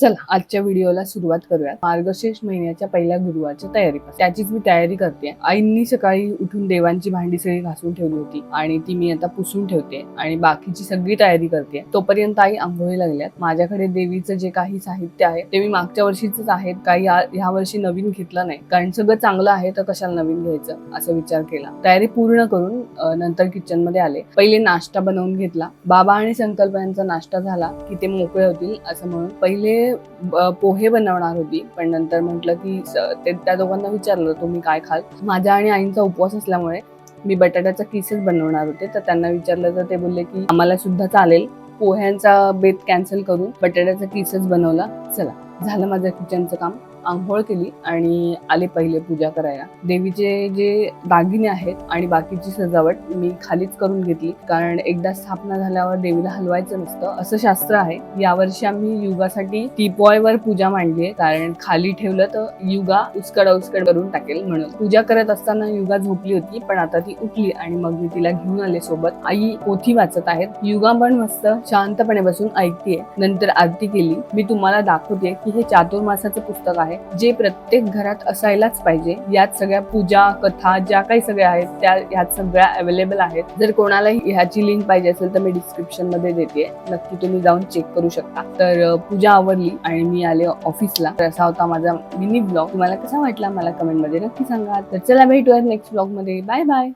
चला आजच्या व्हिडिओला सुरुवात करूयात. मार्गशीर्ष महिन्याच्या पहिल्या गुरुवारच्या तयारीपासून. त्याचीच मी तयारी करते. आईंनी सकाळी उठून देवांची भांडी सगळी घासून ठेवली होती आणि ती मी आता पुसून ठेवते आणि बाकीची सगळी तयारी करते. तोपर्यंत आई आंघोळी लागल्यात. माझ्याकडे देवीचं जे काही साहित्य आहे ते मी मागच्या वर्षीच आहे. काही या- ह्या वर्षी नवीन घेतलं नाही. कारण सगळं चांगलं आहे तर कशाला नवीन घ्यायचं? असा विचार केला. तयारी पूर्ण करून नंतर किचनमध्ये आले. पहिले नाश्ता बनवून घेतला. बाबा आणि संकल्प यांचा नाश्ता झाला की ते मोकळे होतील असं म्हणून पहिले पोहे बनवणार होती. पण नंतर म्हटलं की ते त्या दोघांना विचारलं तुम्ही काय खाल? माझ्या आणि आईंचा उपवास असल्यामुळे मी बटाट्याचा किसेस बनवणार होते. तर त्यांना विचारलं तर ते बोलले की आम्हाला सुद्धा चालेल. पोह्यांचा बेत कॅन्सल करून बटाट्याचा किसेस बनवला. चला झालं माझं किचनचं काम. आंघोळ केली आणि आले पहिले पूजा करायला. देवीचे जे दागिने आहेत आणि बाकीची सजावट मी खालीच करून घेतली. कारण एकदा स्थापना झाल्यावर देवीला हलवायचं नसतं असं शास्त्र आहे. यावर्षी आम्ही युगासाठी टीपॉयवर पूजा मांडली आहे. कारण खाली ठेवलं तर युगा उचकड उचकड करून टाकेल म्हणून. पूजा करत असताना युगा झोपली होती पण आता ती उठली आणि मग मी तिला घेऊन आले सोबत. आई पोथी वाचत आहेत. युगा पण मस्त शांतपणे बसून ऐकतीये. नंतर आरती केली. मी तुम्हाला दाखवते की हे चातुर्मासाचं पुस्तक आहे. जे प्रत्येक घरात असायलाच पाहिजे. यात सगळ्या पूजा कथा ज्या काही सगळ्या आहेत त्या ह्यात सगळ्या अवेलेबल आहेत. जर कोणाला ह्याची लिंक पाहिजे असेल तर मी डिस्क्रिप्शनमध्ये देते. नक्की तुम्ही जाऊन चेक करू शकता. तर पूजा आवडली आणि मी आले ऑफिसला तर असा होता माझा मिनी ब्लॉग तुम्हाला कसा वाटला मला कमेंटमध्ये नक्की सांगा. तर चला भेटूयात नेक्स्ट ब्लॉगमध्ये. Bye bye